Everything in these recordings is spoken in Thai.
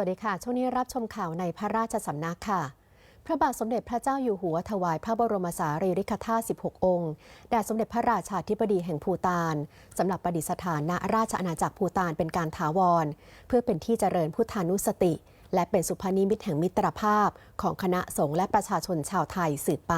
วัสดีค่ะ ช่วงนี้รับชมข่าวในพระราชสำนักค่ะ พระบาทสมเด็จพระเจ้าอยู่หัวถวายพระบรมสารีริกธาตุ 16 องค์แด่สมเด็จพระราชาธิบดีแห่งภูตานสำหรับประดิษฐานณราชอาณาจักรภูตานเป็นการถาวร เพื่อเป็นที่เจริญพุทธานุสติ และเป็นสุพนิมิตแห่งมิตรภาพของคณะสงฆ์และประชาชนชาวไทยสืบไป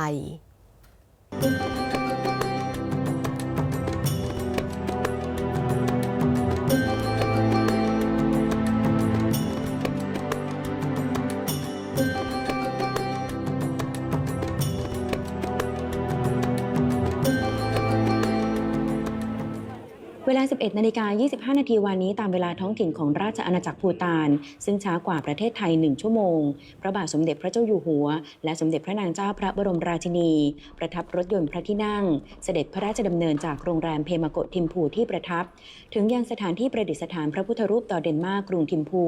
11นาฬิกา25 นาทีวันนี้ตามเวลาท้องถิ่นของราชอาณาจักรภูตาน ซึ่งช้ากว่าประเทศไทย 1 ชั่วโมง พระบาทสมเด็จพระเจ้าอยู่หัว และสมเด็จพระนางเจ้าพระบรมราชินี ประทับรถยนต์พระที่นั่ง เสด็จพระราชดำเนินจากโรงแรมเพมาโกทิมพูที่ประทับ ถึงยังสถานที่ประดิษฐานพระพุทธรูปต่อเดนมาร์กกรุงทิมพู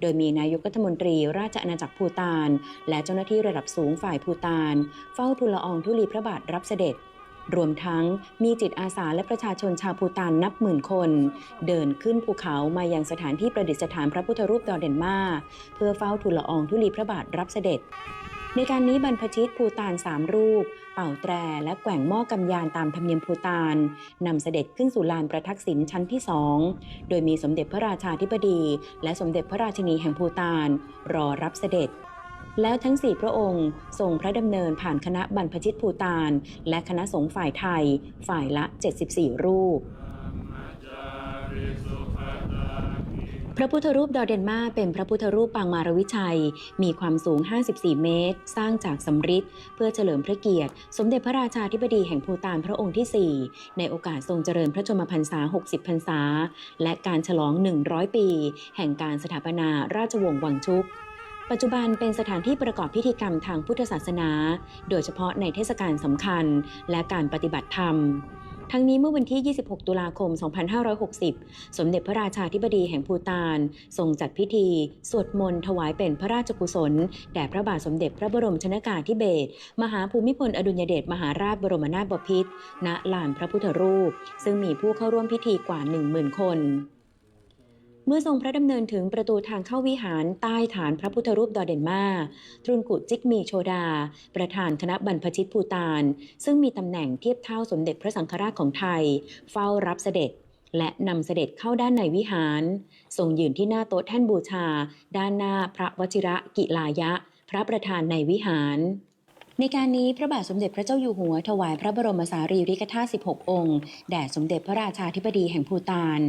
โดยมีนายกรัฐมนตรีราชอาณาจักรภูตาน และเจ้าหน้าที่ระดับสูงฝ่ายภูตาน เฝ้าทูลละอองธุลีพระบาทรับเสด็จ รวมทั้งมีจิตอาสาและประชาชนชาวภูตานนับหมื่นคน เดินขึ้นภูเขามายังสถานที่ประดิษฐานพระพุทธรูปดอเดนมาเพื่อเฝ้าทูลละอองธุลีพระบาทรับเสด็จ ในการนี้บรรพชิตภูตานสามรูป เป่าแตรและแกว่งหม้อกำยานตามธรรมเนียมภูตานนำเสด็จขึ้นสู่ลานประทักษิณชั้นที่สองโดยมีสมเด็จพระราชาธิบดี และสมเด็จพระราชินีแห่งภูตานรอรับเสด็จ แล้วทั้งสี่พระองค์ทรงพระดำเนินผ่านคณะบรรพชิตภูตาน และคณะสงฆ์ฝ่ายไทย ฝ่ายละ 74 รูปพระพุทธรูปดอเดนมาเป็นพระพุทธรูปปางมารวิชัย มีความสูง 54 เมตร สร้างจากสำริดเพื่อเฉลิมพระเกียรติ สมเด็จพระราชาธิบดีแห่งภูตานพระองค์ที่ 4 ในโอกาสทรงเจริญพระชนมพรรษา 60 พรรษา และการฉลอง 100 ปี แห่งการสถาปนาราชวงศ์วังชุก ปัจจุบันเป็นสถานที่ประกอบพิธีกรรมทางพุทธศาสนา โดยเฉพาะในเทศกาลสำคัญและการปฏิบัติธรรมทั้งนี้เมื่อวันที่ 26 ตุลาคม 2560 สมเด็จพระราชาธิบดีแห่งภูตาน ทรงจัดพิธี สวดมนต์ถวายเป็นพระราชกุศล แด่พระบาทสมเด็จพระบรมชนากาธิเบศร มหาภูมิพลอดุลยเดชมหาราชบรมนาถบพิตร ณ ลานพระพุทธรูป ซึ่งมีผู้เข้าร่วมพิธีกว่า 10,000 คน เมื่อทรงพระดำเนินถึงประตูทางเข้าวิหารใต้ฐานพระพุทธรูปดอเดนมาร์ตรุนกุจิกมีโชดา ประธานคณะบรรพชิตภูตาน ซึ่งมีตำแหน่งเทียบเท่าสมเด็จพระสังฆราชของไทย เฝ้ารับเสด็จและนำเสด็จเข้าด้านในวิหารทรงยืนที่หน้าโต๊ะแท่นบูชา ด้านหน้าพระวชิระกิลายะ พระประธานในวิหาร ในการนี้พระบาทสมเด็จพระเจ้าอยู่หัวถวายพระบรมสารีริกธาตุ 16 องค์ แด่สมเด็จพระราชาธิบดีแห่งภูตาน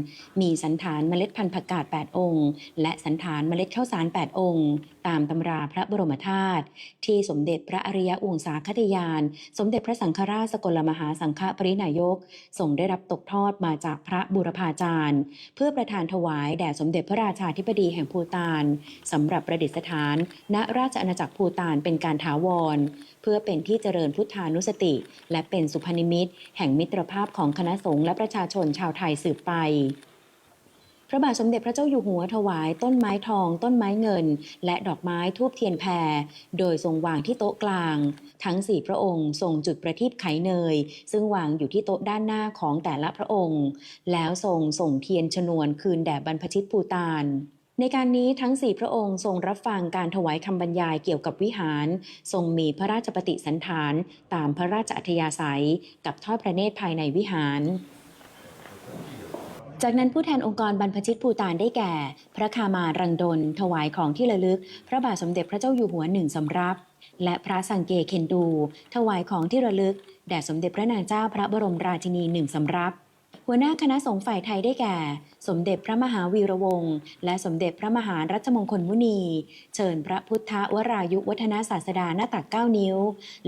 มีสันฐานเมล็ดพันธุ์ผักกาด 8 องค์ และสันฐานเมล็ดข้าวสาร 8 องค์ ตามตำราพระบรมธาตุที่สมเด็จพระอริยวงศาคตยาน สมเด็จพระสังฆราชสกลมหาสังฆปรินายกทรงได้รับตกทอดมาจากพระบุรพาจารย์ เพื่อประทานถวายแด่สมเด็จพระราชาธิบดีแห่งภูตานสำหรับประดิษฐาน ณราชอาณาจักรภูตานเป็นการถาวรเพื่อเป็นที่เจริญพุทธานุสติ และเป็นสุพนิมิตแห่งมิตรภาพของคณะสงฆ์และประชาชนชาวไทยสืบไปพระบาทสมเด็จพระเจ้าอยู่หัวถวายต้นไม้ทอง ต้นไม้เงิน และดอกไม้ทูบเทียนแพร โดยทรงวางที่โต๊ะกลาง ทั้งสี่พระองค์ทรงจุดประทีปไขเนย ซึ่งวางอยู่ที่โต๊ะด้านหน้าของแต่ละพระองค์ แล้วทรงส่งเทียนชนวนคืนแด่บรรพชิตภูตาน ในการนี้ทั้งสี่พระองค์ทรงรับฟังการถวายคำบรรยายเกี่ยวกับวิหาร ทรงมีพระราชปฏิสันฐาน ตามพระราชอัธยาศัย กับทอดพระเนตรภายในวิหาร จากนั้นผู้แทนองค์กรบรรพชิตภูตานได้แก่ พระคามารังดลถวายของที่ระลึก พระบาทสมเด็จพระเจ้าอยู่หัวหนึ่งสำรับ และพระสังเกเคนดู ถวายของที่ระลึก แด่สมเด็จพระนางเจ้าพระบรมราชินีหนึ่งสำรับ หัวหน้าคณะสงฆ์ฝ่ายไทยได้แก่ สมเด็จพระมหาวีระวงศ์และสมเด็จพระมหารัชมงคลมุนี เชิญพระพุทธวรายุวัฒนศาสดาหน้าตัก 9 นิ้ว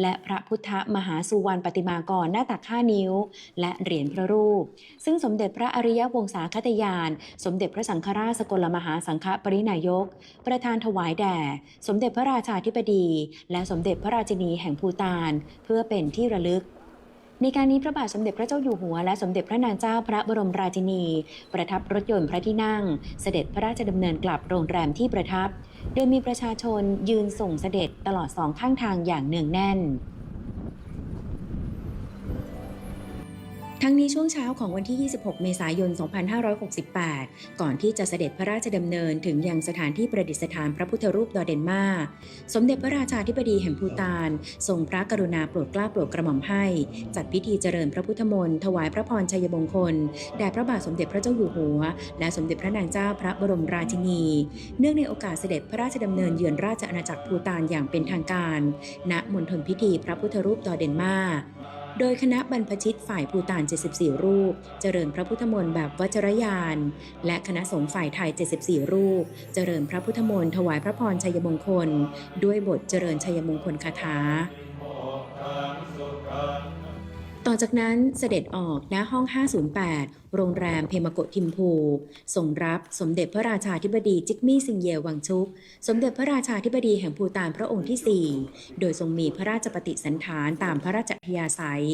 และพระพุทธมหาสุวรรณปฏิมากรหน้าตัก 5 นิ้ว และเหรียญพระรูป ซึ่งสมเด็จพระอริยวงศาคตยาน สมเด็จพระสังฆราชสกลมหาสังฆปรินายก ประธานถวายแด่ สมเด็จพระราชาธิบดี และสมเด็จพระราชินีแห่งภูตาน เพื่อเป็นที่ระลึก ในการนี้พระบาทสมเด็จพระเจ้าอยู่หัว และสมเด็จพระนางเจ้าพระบรมราชินี ประทับรถยนต์พระที่นั่ง เสด็จพระราชดำเนินกลับโรงแรมที่ประทับ โดยมีประชาชนยืนส่งเสด็จตลอดสองข้างทางอย่างเนืองแน่น ทั้งนี้ช่วงเช้าของวันที่ 26 เมษายน 2568 ก่อนที่จะเสด็จพระราชดำเนินถึงยังสถานที่ประดิษฐานพระพุทธรูปดอเดนมา สมเด็จพระราชาธิบดีแห่งภูตาน ทรงพระกรุณาโปรดเกล้าโปรดกระหม่อมให้ จัดพิธีเจริญพระพุทธมนต์ถวายพระพรชัยมงคล แด่พระบาทสมเด็จพระเจ้าอยู่หัว และสมเด็จพระนางเจ้าพระบรมราชินี เนื่องในโอกาสเสด็จพระราชดำเนินเยือนราชอาณาจักรภูตานอย่างเป็นทางการ ณ มณฑลพิธีพระพุทธรูปดอเดนมา โดยคณะบรรพชิตฝ่ายภูตาน 74 รูป เจริญพระพุทธมนต์แบบวัจรยาน และคณะสงฆ์ฝ่ายไทย 74 รูป เจริญพระพุทธมนต์ถวายพระพรชัยมงคล ด้วยบทเจริญชัยมงคลคาถา ต่อจากนั้นเสด็จออกณห้อง 508 โรงแรมเพมโกะทิมพูส่งรับสมเด็จพระราชาธิบดีจิกมี่ซิงเยวังชุก สมเด็จพระราชาธิบดีแห่งภูตานพระองค์ที่ 4 โดยทรงมีพระราชปฏิสันถานตามพระราชอัธยาศัย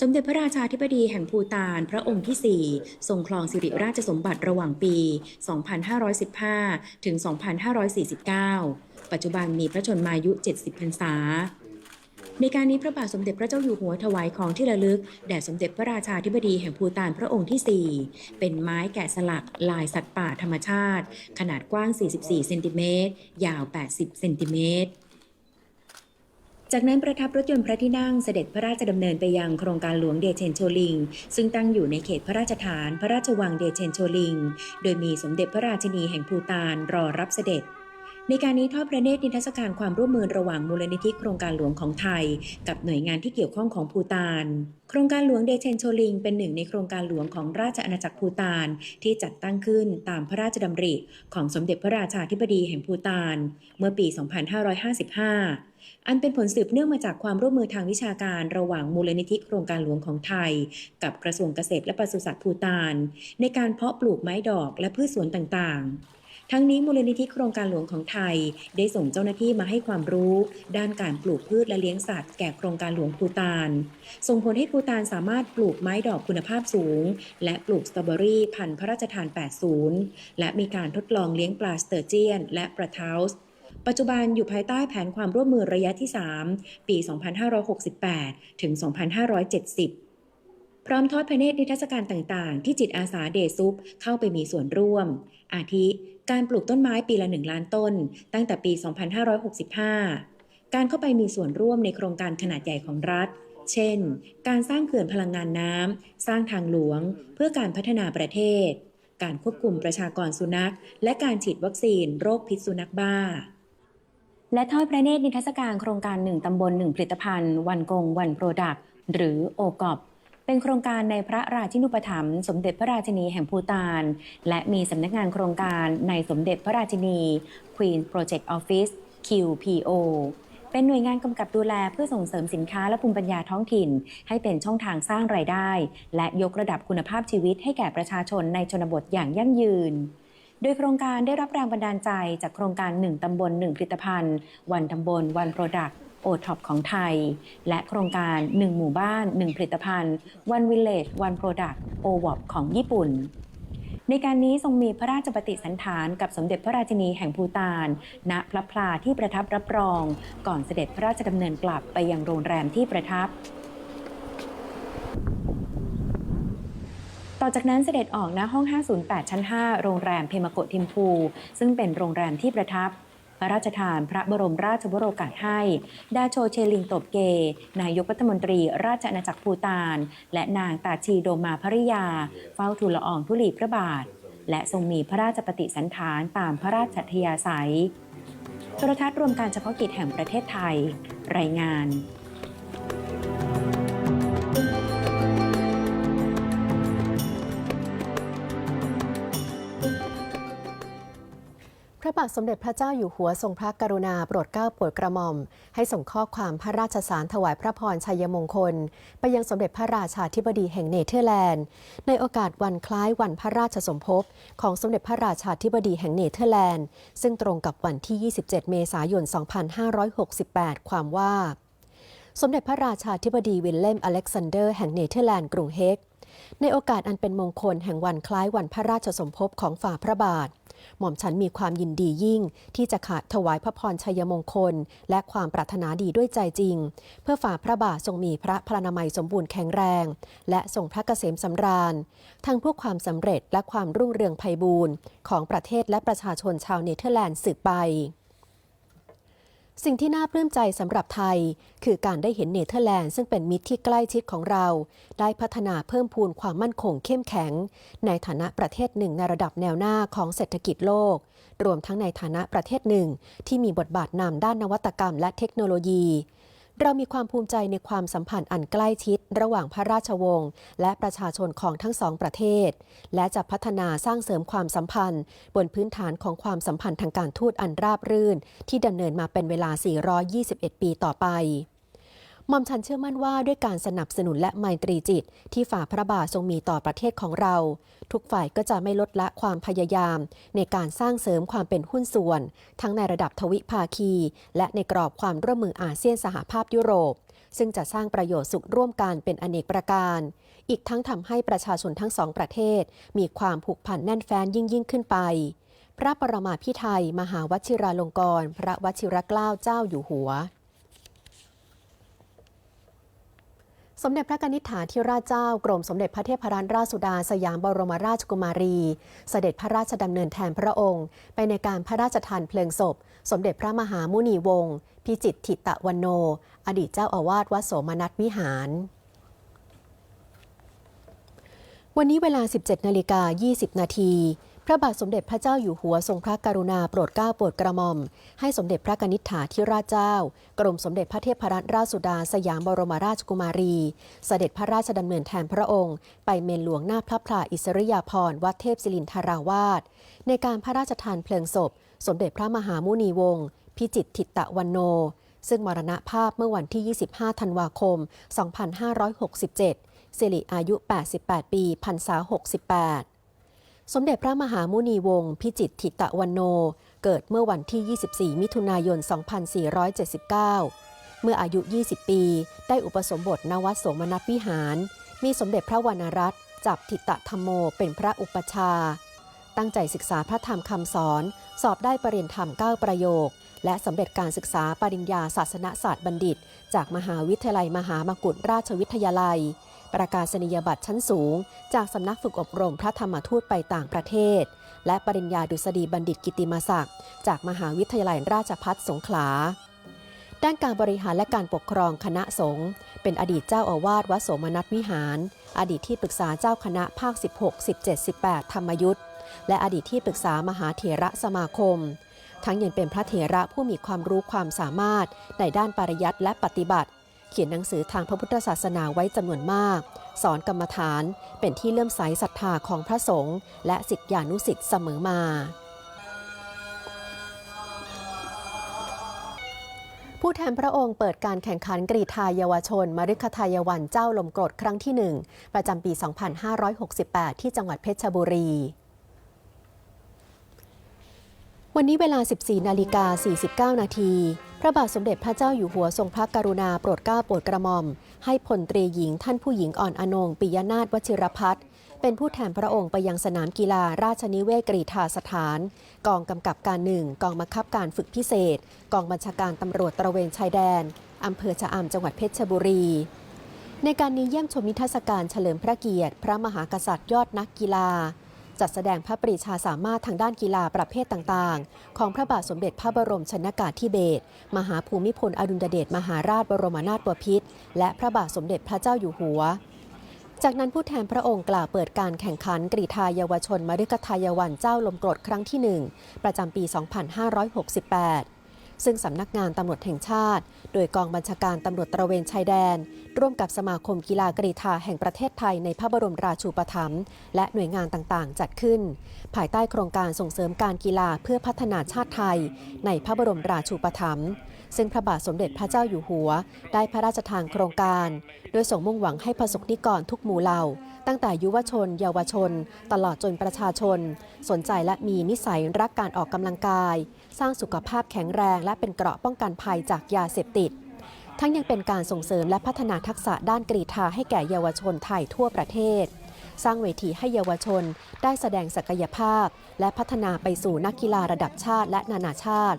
สมเด็จพระราชาธิบดีแห่งภูตานพระองค์ที่ 4 ทรงครองสิริราชสมบัติระหว่างปี 2515 ถึง 2549 ปัจจุบันมีพระชนมายุ 70 พรรษา ในการนี้พระบาทสมเด็จพระเจ้าอยู่หัวถวายของที่ระลึก แด่สมเด็จพระราชาธิบดีแห่งภูตานพระองค์ที่ 4 เป็นไม้แกะสลักลายสัตว์ป่าธรรมชาติ ขนาดกว้าง 44 เซนติเมตร ยาว 80 เซนติเมตรจากนั้นประทับรถยนต์พระที่นั่งเสด็จพระราชดำเนินไปยังโครงการหลวงเดเชนโชลิง ซึ่งตั้งอยู่ในเขตพระราชฐานพระราชวังเดเชนโชลิง โดยมีสมเด็จพระราชินีแห่งภูตานรอรับเสด็จ ในการนี้ทอดพระเนตรนิทรรศการความร่วมมือระหว่างมูลนิธิโครงการหลวงของไทย กับหน่วยงานที่เกี่ยวข้องของภูตานโครงการหลวงเดเชนโชลิง เป็นหนึ่งในโครงการหลวงของราชอาณาจักรภูตาน ที่จัดตั้งขึ้นตามพระราชดำริของสมเด็จพระราชาธิบดีแห่งภูตาน เมื่อปี 2555 อันเป็นผลสืบเนื่องมาจากความร่วมมือทางวิชาการระหว่างมูลนิธิโครงการหลวงของไทย กับกระทรวงเกษตรและปศุสัตว์ภูตาน ในการเพาะปลูกไม้ดอกและพืชสวนต่างๆ ทั้งนี้มูลนิธิโครงการหลวงของไทย ได้ส่งเจ้าหน้าที่มาให้ความรู้ ด้านการปลูกพืชและเลี้ยงสัตว์แก่โครงการหลวงภูตาน ส่งผลให้ภูตานสามารถปลูกไม้ดอกคุณภาพสูง และปลูกสตรอเบอรี่พันธุ์พระราชทาน 80 และมีการทดลองเลี้ยงปลาสเตอร์เจียน และปลาเทาส์ปัจจุบันอยู่ภายใต้แผนความร่วมมือระยะที่ 3 ปี 2568 ถึง 2570 พร้อมทอดพระเนตรนิทรรศการต่างๆ ที่จิตอาสาเดซุปเข้าไปมีส่วนร่วม อาทิ การปลูกต้นไม้ปีละ1ล้านต้น ตั้งแต่ปี 2565 การเข้าไปมีส่วนร่วมในโครงการขนาดใหญ่ของรัฐ เช่น การสร้างเขื่อนพลังงานน้ำ สร้างทางหลวง เพื่อการพัฒนาประเทศ การควบคุมประชากรสุนัข และการฉีดวัคซีนโรคพิษสุนัขบ้าและทอดพระเนตรนิทรรศการโครงการหนึ่งตำบลหนึ่งผลิตภัณฑ์ วันกง วันโปรดักต์ หรือโอกอบ เป็นโครงการในพระราชินูปถัมภ์สมเด็จพระราชินีแห่งภูตาน และมีสำนักงานโครงการในสมเด็จพระราชินี Queen Project Office QPO เป็นหน่วยงานกำกับดูแลเพื่อส่งเสริมสินค้าและภูมิปัญญาท้องถิ่น ให้เป็นช่องทางสร้างรายได้ และยกระดับคุณภาพชีวิตให้แก่ประชาชนในชนบทอย่างยั่งยืนโดยโครงการได้รับแรงบันดาลใจจากโครงการ 1 ตำบล 1 ผลิตภัณฑ์ วันตำบล วันโปรดักต์ โอท็อปของไทย และโครงการ 1 หมู่บ้าน 1 ผลิตภัณฑ์ One Village One Product o w o p ของญี่ปุ่น ในการนี้ทรงมีพระราชปฏิสันถานกับสมเด็จพระราชินีแห่งภูตาน ณพระพลาที่ประทับรับรอง ก่อนเสด็จพระราชดำเนินกลับไปยังโรงแรมที่ประทับต่อจากนั้นเสด็จออกณห้อง 508 ชั้น 5 โรงแรมเพมโกทิมพู ซึ่งเป็นโรงแรมที่ประทับ ระราชทานพระบรมราชวโรกาสให้ ดาโชเชลิงโตบเก นายกรัฐมนตรีราชอาณาจักรภูตาน และนางตาชีโดมาภริยา เฝ้าทูลละอองธุลีพระบาท และทรงมีพระราชปฏิสันถานตามพระราชอัธยาศัยโทรทัศน์รวมการเฉพาะกิจแห่งประเทศไทย รายงาน พระบาทสมเด็จพระเจ้าอยู่หัวทรงพระกรุณาโปรดเกล้าโปรดกระหม่อม ให้ส่งข้อความพระราชสารถวายพระพรชัยมงคล ไปยังสมเด็จพระราชาธิบดีแห่งเนเธอร์แลนด์ ในโอกาสวันคล้ายวันพระราชสมภพของสมเด็จพระราชาธิบดีแห่งเนเธอร์แลนด์ ซึ่งตรงกับวันที่ 27 เมษายน 2568 ความว่า สมเด็จพระราชาธิบดีวิลเลมอเล็กซานเดอร์แห่งเนเธอร์แลนด์กรุงเฮกในโอกาสอันเป็นมงคลแห่งวันคล้ายวันพระราชสมภพของฝ่าพระบาท หม่อมฉันมีความยินดียิ่ง ที่จะขาดถวายพระพรชัยมงคล และความปรารถนาดีด้วยใจจริง เพื่อฝ่าพระบาททรงมีพระพลานามัยสมบูรณ์แข็งแรง และทรงพระเกษมสำราญ ทั้งเพื่อความสำเร็จและความรุ่งเรืองไพบูรณ์ของประเทศและประชาชนชาวเนเธอร์แลนด์สืบไป สิ่งที่น่าปลื้มใจสำหรับไทย คือการได้เห็นเนเธอร์แลนด์ซึ่งเป็นมิตรที่ใกล้ชิดของเรา ได้พัฒนาเพิ่มพูนความมั่นคงเข้มแข็ง ในฐานะประเทศหนึ่งในระดับแนวหน้าของเศรษฐกิจโลก รวมทั้งในฐานะประเทศหนึ่ง ที่มีบทบาทนำด้านนวัตกรรมและเทคโนโลยี เรามีความภูมิใจในความสัมพันธ์อันใกล้ชิด ระหว่างพระราชวงศ์และประชาชนของทั้งสองประเทศ และจะพัฒนาสร้างเสริมความสัมพันธ์ บนพื้นฐานของความสัมพันธ์ทางการทูตอันราบรื่น ที่ดำเนินมาเป็นเวลา 421 ปีต่อไป มอมฉันเชื่อมั่นว่าด้วยการสนับสนุนและไมตรีจิต ที่ฝ่าพระบาททรงมีต่อประเทศของเรา ทุกฝ่ายก็จะไม่ลดละความพยายาม ในการสร้างเสริมความเป็นหุ้นส่วน ทั้งในระดับทวิภาคี และในกรอบความร่วมมืออาเซียนสหภาพยุโรป ซึ่งจะสร้างประโยชน์สุขร่วมกันเป็นอเนกประการ อีกทั้งทำให้ประชาชนทั้งสองประเทศ มีความผูกพันแน่นแฟ้นยิ่งยิ่งขึ้นไปพระประมาพิไทย มหาวชิราลงกรณพระวชิรเกล้าเจ้าอยู่หัว สมเด็จพระนิษฐาธิราชเจ้ากรมสมเด็จพระเทพรัตนราชสุดาสยามบรมราชกุมารี เสด็จพระราชดำเนินแทนพระองค์ ไปในการพระราชทานเพลิงศพ สมเด็จพระมหามุนีวงศ์พิจิตรถิตะวันโน อดีตเจ้าอาวาสวัดโสมนัสวิหาร วันนี้เวลา 17นาฬิกา20นาที พระบาทสมเด็จพระเจ้าอยู่หัวทรงพระกรุณาโปรดเกล้าโปรดกระหม่อม ให้สมเด็จพระนิษฐาธิราชเจ้า กรมสมเด็จพระเทพรัตนราชสุดาสยามบรมราชกุมารี เสด็จพระราชดำเนินแทนพระองค์ ไปเมนหลวงหน้าพระพลาอิสริยาภรณ์วัดเทพศิรินทราวาสในการพระราชทานเพลิงศพ สมเด็จพระมหามุนีวงศ์พิจิตรถิตะวันโน ซึ่งมรณภาพเมื่อวันที่ 25 ธันวาคม 2567สิริอายุ 88 ปีพรรษา 68 สมเด็จพระมหามุนีวงศ์พิจิตถิตะวันโน เกิดเมื่อวันที่ 24 มิถุนายน 2479 เมื่ออายุ 20 ปี ได้อุปสมบทณวัดโสมนัสวิหาร มีสมเด็จพระวรรณรัตน์จับถิตะธรรมโมเป็นพระอุปชา ตั้งใจศึกษาพระธรรมคำสอน สอบได้ปรริญญาธรรม 9 ประโยค และสำเร็จการศึกษาปริญญาศาสนศาสตร์บัณฑิต จากมหาวิทยาลัยมหามกุฏราชวิทยาลัย ประกาศนียบัตรชั้นสูง จากสำนักฝึกอบรมพระธรรมทูตไปต่างประเทศ และปริญญาดุษฎีบัณฑิตกิติมศักดิ์จากมหาวิทยาลัยราชภัฏสงขลาด้านการบริหารและการปกครองคณะสงฆ์เป็นอดีตเจ้าอาวาสวัดโสมนัสวิหาร อดีตที่ปรึกษาเจ้าคณะภาค 16 17 18 ธรรมยุทธ์และอดีตที่ปรึกษามหาเถระสมาคม ทั้งยังเป็นพระเถระผู้มีความรู้ความสามารถในด้านปริยัติและปฏิบัติ เขียนหนังสือทางพระพุทธศาสนาไว้จำนวนมาก สอนกรรมฐานเป็นที่เลื่อมใสศรัทธาของพระสงฆ์และสิทธิานุสิทธิ์เสมอมาผู้แทนพระองค์เปิดการแข่งขันกรีฑาเยาวชน มฤคทายวันเจ้าลมกรดครั้งที่ 1 ประจำปี 2568 ที่จังหวัดเพชรบุรี วันนี้เวลา 14 นาฬิกา 49 นาที พระบาทสมเด็จพระเจ้าอยู่หัวทรงพระกรุณาโปรดเกล้าโปรดกระหม่อม ให้พลตรีหญิงท่านผู้หญิงอ่อนอนงปิยนาถวชิรพัฒน์เป็นผู้แทนพระองค์ไปยังสนามกีฬาราชนิเวศกรีฑาสถาน กองกำกับการหนึ่งกองบังคับการฝึกพิเศษ กองบัญชาการตำรวจตระเวนชายแดนอำเภอชะอำจังหวัดเพชรบุรี ในการนี้เยี่ยมชมนิทรรศการเฉลิมพระเกียรติ พระมหากษัตริย์ยอดนักกีฬา จัดแสดงพระปรีชาสามารถทางด้านกีฬาประเภทต่างๆ ของพระบาทสมเด็จพระบรมชนากาธิเบศรมหาภูมิพลอดุลยเดชมหาราชบรมนาถบพิตรและพระบาทสมเด็จพระเจ้าอยู่หัว จากนั้นผู้แทนพระองค์กล่าวเปิดการแข่งขันกรีฑาเยาวชนมฤคทายวันเจ้าลมกรดครั้งที่ 1 ประจำปี 2568 ซึ่งสำนักงานตำรวจแห่งชาติ โดยกองบัญชาการตำรวจตระเวนชายแดน ร่วมกับสมาคมกีฬากรีธาแห่งประเทศไทยในพระบรมราชูปถัมภ์และหน่วยงานต่างๆ จัดขึ้น ภายใต้โครงการส่งเสริมการกีฬาเพื่อพัฒนาชาติไทย ในพระบรมราชูปถัมภ์ ซึ่งพระบาทสมเด็จพระเจ้าอยู่หัว ได้พระราชทานโครงการ โดยส่งมุ่งหวังให้ประสบนิกรทุกหมู่เหล่า ตั้งแต่ยุวชน เยาวชน ตลอดจนประชาชน สนใจและมีนิสัยรักการออกกำลังกาย สร้างสุขภาพแข็งแรง และเป็นเกราะป้องกันภัยจากยาเสพติด ทั้งยังเป็นการส่งเสริมและพัฒนาทักษะด้านกรีฑาให้แก่เยาวชนไทยทั่วประเทศ สร้างเวทีให้เยาวชน ได้แสดงศักยภาพ และพัฒนาไปสู่นักกีฬาระดับชาติและนานาชาติ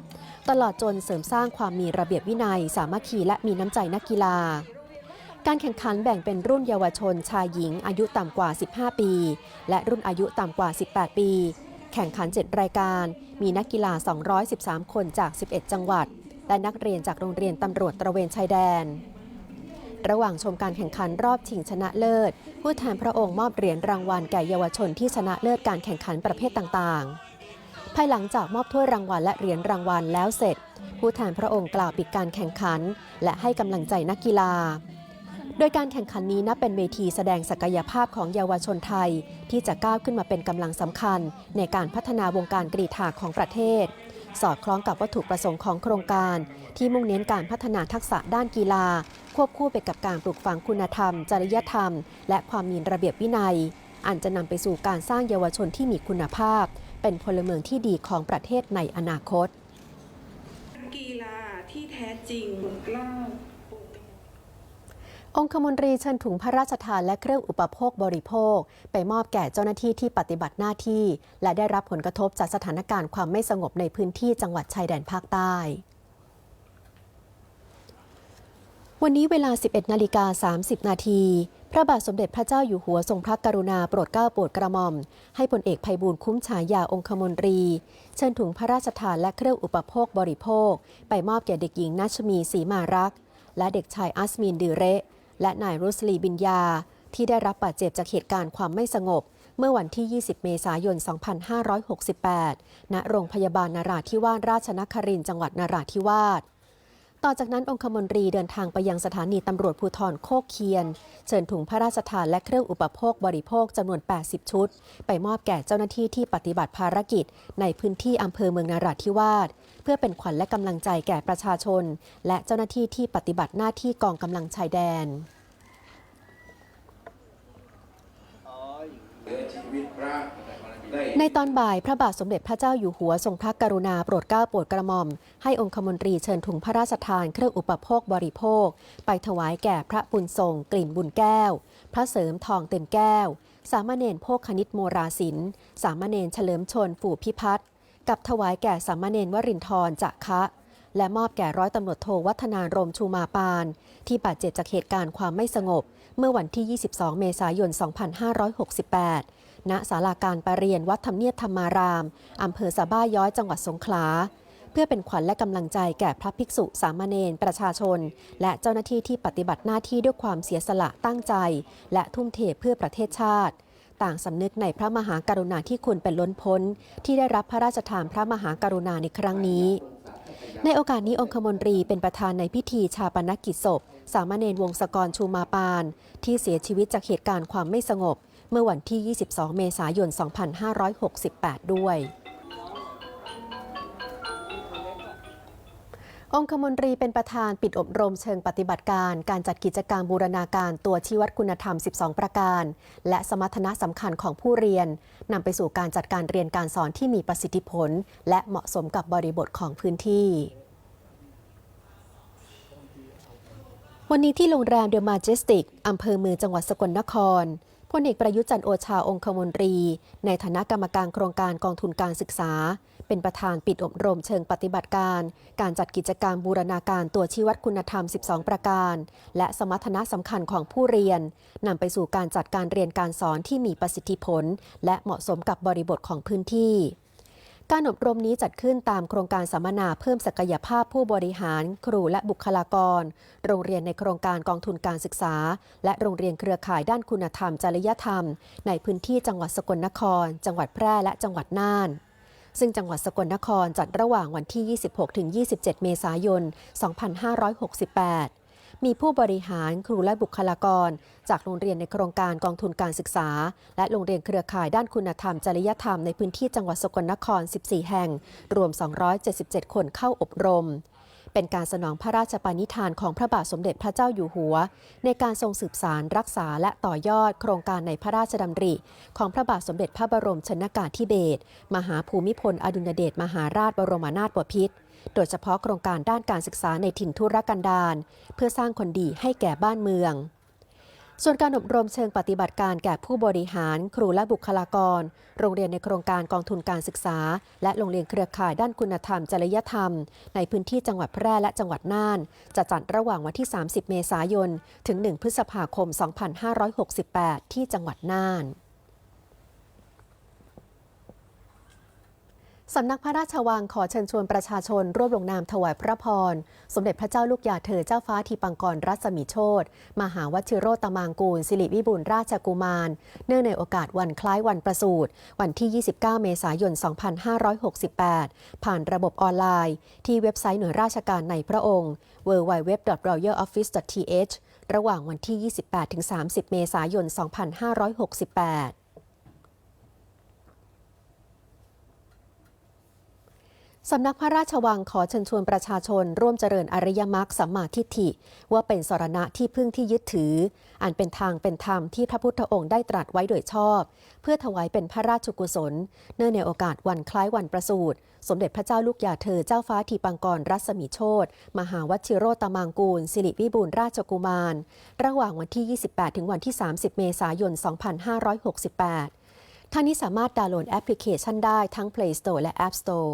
ตลอดจนเสริมสร้างความมีระเบียบวินัย สามัคคีและมีน้ำใจนักกีฬา การแข่งขันแบ่งเป็นรุ่นเยาวชนชายหญิงอายุต่ำกว่า 15 ปี และรุ่นอายุต่ำกว่า 18 ปี แข่งขัน 7 รายการ มีนักกีฬา 213 คนจาก 11 จังหวัด และนักเรียนจากโรงเรียนตำรวจตระเวนชายแดนระหว่างชมการแข่งขันรอบชิงชนะเลิศ ผู้แทนพระองค์มอบเหรียญรางวัลแก่เยาวชนที่ชนะเลิศการแข่งขันประเภทต่างๆ ภายหลังจากมอบถ้วยรางวัลและเหรียญรางวัลแล้วเสร็จ ผู้แทนพระองค์กล่าวปิดการแข่งขัน และให้กำลังใจนักกีฬา โดยการแข่งขันนี้นับเป็นเวทีแสดงศักยภาพของเยาวชนไทย ที่จะก้าวขึ้นมาเป็นกำลังสำคัญ ในการพัฒนาวงการกรีฑาของประเทศ สอดคล้องกับวัตถุประสงค์ของโครงการ ที่มุ่งเน้นการพัฒนาทักษะด้านกีฬา ควบคู่ไปกับการปลูกฝังคุณธรรม จริยธรรม และความมีระเบียบวินัย อันจะนำไปสู่การสร้างเยาวชนที่มีคุณภาพ เป็นพลเมืองที่ดีของประเทศในอนาคต กีฬาที่แท้จริงล่า องคมนตรีเชิญถุงพระราชทานและเครื่องอุปโภคบริโภค ไปมอบแก่เจ้าหน้าที่ที่ปฏิบัติหน้าที่ และได้รับผลกระทบจากสถานการณ์ความไม่สงบในพื้นที่จังหวัดชายแดนภาคใต้วันนี้เวลา 11 นาฬิกา 30 นาที พระบาทสมเด็จพระเจ้าอยู่หัวทรงพระกรุณาโปรดเกล้าโปรดกระหม่อม ให้พลเอกภัยบูลคุ้มฉายาองคมนตรี เชิญถุงพระราชทานและเครื่องอุปโภคบริโภค ไปมอบแก่เด็กหญิงนัชมีศรีมารักษ์และเด็กชายอัสมีนดือเระ และนายรุสลีบินยา ที่ได้รับบาดเจ็บจากเหตุการณ์ความไม่สงบ เมื่อวันที่ 20 เมษายน 2568 ณ โรงพยาบาลนาราธิวาสราชนครินทร์จังหวัดนาราธิวาส ต่อจากนั้นองคมนตรีเดินทางไปยังสถานีตำรวจภูธรโคกเคียน เชิญถุงพระราชทานและเครื่องอุปโภคบริโภคจำนวน 80 ชุด ไปมอบแก่เจ้าหน้าที่ที่ปฏิบัติภารกิจ ในพื้นที่อำเภอเมืองนาราธิวาสเพื่อเป็นขวัญและกำลังใจแก่ประชาชน และเจ้าหน้าที่ที่ปฏิบัติหน้าที่กองกำลังชายแดน ในตอนบ่ายพระบาทสมเด็จพระเจ้าอยู่หัวทรงพระกรุณาโปรดเกล้าโปรดกระหม่อม ให้องคมนตรีเชิญถุงพระราชทานเครื่องอุปโภคบริโภค ไปถวายแก่พระบุญทรงกลิ่นบุญแก้ว พระเสริมทองเต็มแก้ว สามเณรโภคคณิตโมราศิลป์สามเณรเฉลิมชนฝูพิพัฒน์กับถวายแก่สามเณรวรินทร์จะคะและมอบแก่ร้อยตำรวจโทวัฒนารมชูมาปาน ที่บาดเจ็บจากเหตุการณ์ความไม่สงบ เมื่อวันที่ 22 เมษายน 2568 ณศาลาการประเรียนวัดธรรมเนียบธรรมาราม อำเภอสะบ้าย้อยจังหวัดสงขลา เพื่อเป็นขวัญและกำลังใจแก่พระภิกษุสามเณรประชาชน และเจ้าหน้าที่ที่ปฏิบัติหน้าที่ด้วยความเสียสละตั้งใจ และทุ่มเทเพื่อประเทศชาติ ต่างสำนึกในพระมหากรุณาธิคุณเป็นล้นพ้น ที่ได้รับพระราชทานพระมหากรุณาในครั้งนี้ในโอกาสนี้องคมนตรีเป็นประธานในพิธีชาปนกิจศพ สามเณรวงศกรชูมาปาน ที่เสียชีวิตจากเหตุการณ์ความไม่สงบ เมื่อวันที่ 22 เมษายน 2568 ด้วยองคมนตรีเป็นประธานปิดอบรมเชิงปฏิบัติการ การจัดกิจกรรมบูรณาการตัวชี้วัดคุณธรรม 12 ประการ และสมรรถนะสำคัญของผู้เรียนนำไปสู่การจัดการเรียนการสอนที่มีประสิทธิผล และเหมาะสมกับบริบทของพื้นที่ วันนี้ที่โรงแรมเดอะมาเจสติกอำเภอเมืองจังหวัดสกลนคร พลเอกประยุทธ์จันโอชาองคมนตรี ในฐานะกรรมการโครงการกองทุนการศึกษา เป็นประธานปิดอบรมเชิงปฏิบัติการ การจัดกิจกรรมบูรณาการตัวชี้วัดคุณธรรม 12 ประการ และสมรรถนะสำคัญของผู้เรียนนำไปสู่การจัดการเรียนการสอนที่มีประสิทธิผล และเหมาะสมกับบริบทของพื้นที่ การอบรมนี้จัดขึ้นตามโครงการสัมมนาเพิ่มศักยภาพผู้บริหาร ครูและบุคลากร โรงเรียนในโครงการกองทุนการศึกษา และโรงเรียนเครือข่ายด้านคุณธรรม จริยธรรม ในพื้นที่จังหวัดสกลนคร จังหวัดแพร่และจังหวัดน่านซึ่งจังหวัดสกลนครจัดระหว่างวันที่ 26-27 เมษายน 2568 มีผู้บริหารครูและบุคลากร จากโรงเรียนในโครงการกองทุนการศึกษา และโรงเรียนเครือข่ายด้านคุณธรรม จริยธรรมในพื้นที่จังหวัดสกลนคร 14 แห่ง รวม 277 คนเข้าอบรมเป็นการสนองพระราชปณิธานของพระบาทสมเด็จพระเจ้าอยู่หัว ในการทรงสืบสารรักษาและต่อยอดโครงการในพระราชดำริ ของพระบาทสมเด็จพระบรมชนกาธิเบศรมหาภูมิพลอดุลยเดชมหาราชบรมนาถบพิตร โดยเฉพาะโครงการด้านการศึกษาในถิ่นทุรกันดารเพื่อสร้างคนดีให้แก่บ้านเมือง ส่วนการอบรมเชิงปฏิบัติการแก่ผู้บริหาร ครูและบุคลากร โรงเรียนในโครงการกองทุนการศึกษา และโรงเรียนเครือข่ายด้านคุณธรรม จริยธรรม ในพื้นที่จังหวัดแพร่และจังหวัดน่าน จะจัดระหว่างวันที่ 30 เมษายน ถึง 1 พฤษภาคม 2568 ที่จังหวัดน่าน สำนักพระราชวังขอเชิญชวนประชาชน ร่วมลงนามถวายพระพร สมเด็จพระเจ้าลูกยาเธอเจ้าฟ้าทีปังกรรัศมีโชตมหาวชิโรตมางกูล สิริวิบูลราชกุมาร เนื่องในโอกาสวันคล้ายวันประสูติวันที่ 29 เมษายน 2568 ผ่านระบบออนไลน์ ที่เว็บไซต์หน่วยราชการในพระองค์ www.royaloffice.th ระหว่างวันที่ 28-30 เมษายน 2568 สำนักพระราชวังขอเชิญชวนประชาชน ร่วมเจริญอริยมรรคสัมมาทิฏฐิ ว่าเป็นสรณะที่พึ่งที่ยึดถือ อันเป็นทางเป็นธรรมที่พระพุทธองค์ได้ตรัสไว้โดยชอบ เพื่อถวายเป็นพระราชกุศล เนื่องในโอกาสวันคล้ายวันประสูติ สมเด็จพระเจ้าลูกยาเธอเจ้าฟ้าทีปังกรรัศมีโชตมหาวชิโรตมางกูล สิริวิบูลราชกุมาร ระหว่างวันที่ 28 ถึงวันที่ 30 เมษายน 2568ท่านนี้สามารถดาวน์โหลดแอปพลิเคชันได้ทั้ง Play Store และ App Store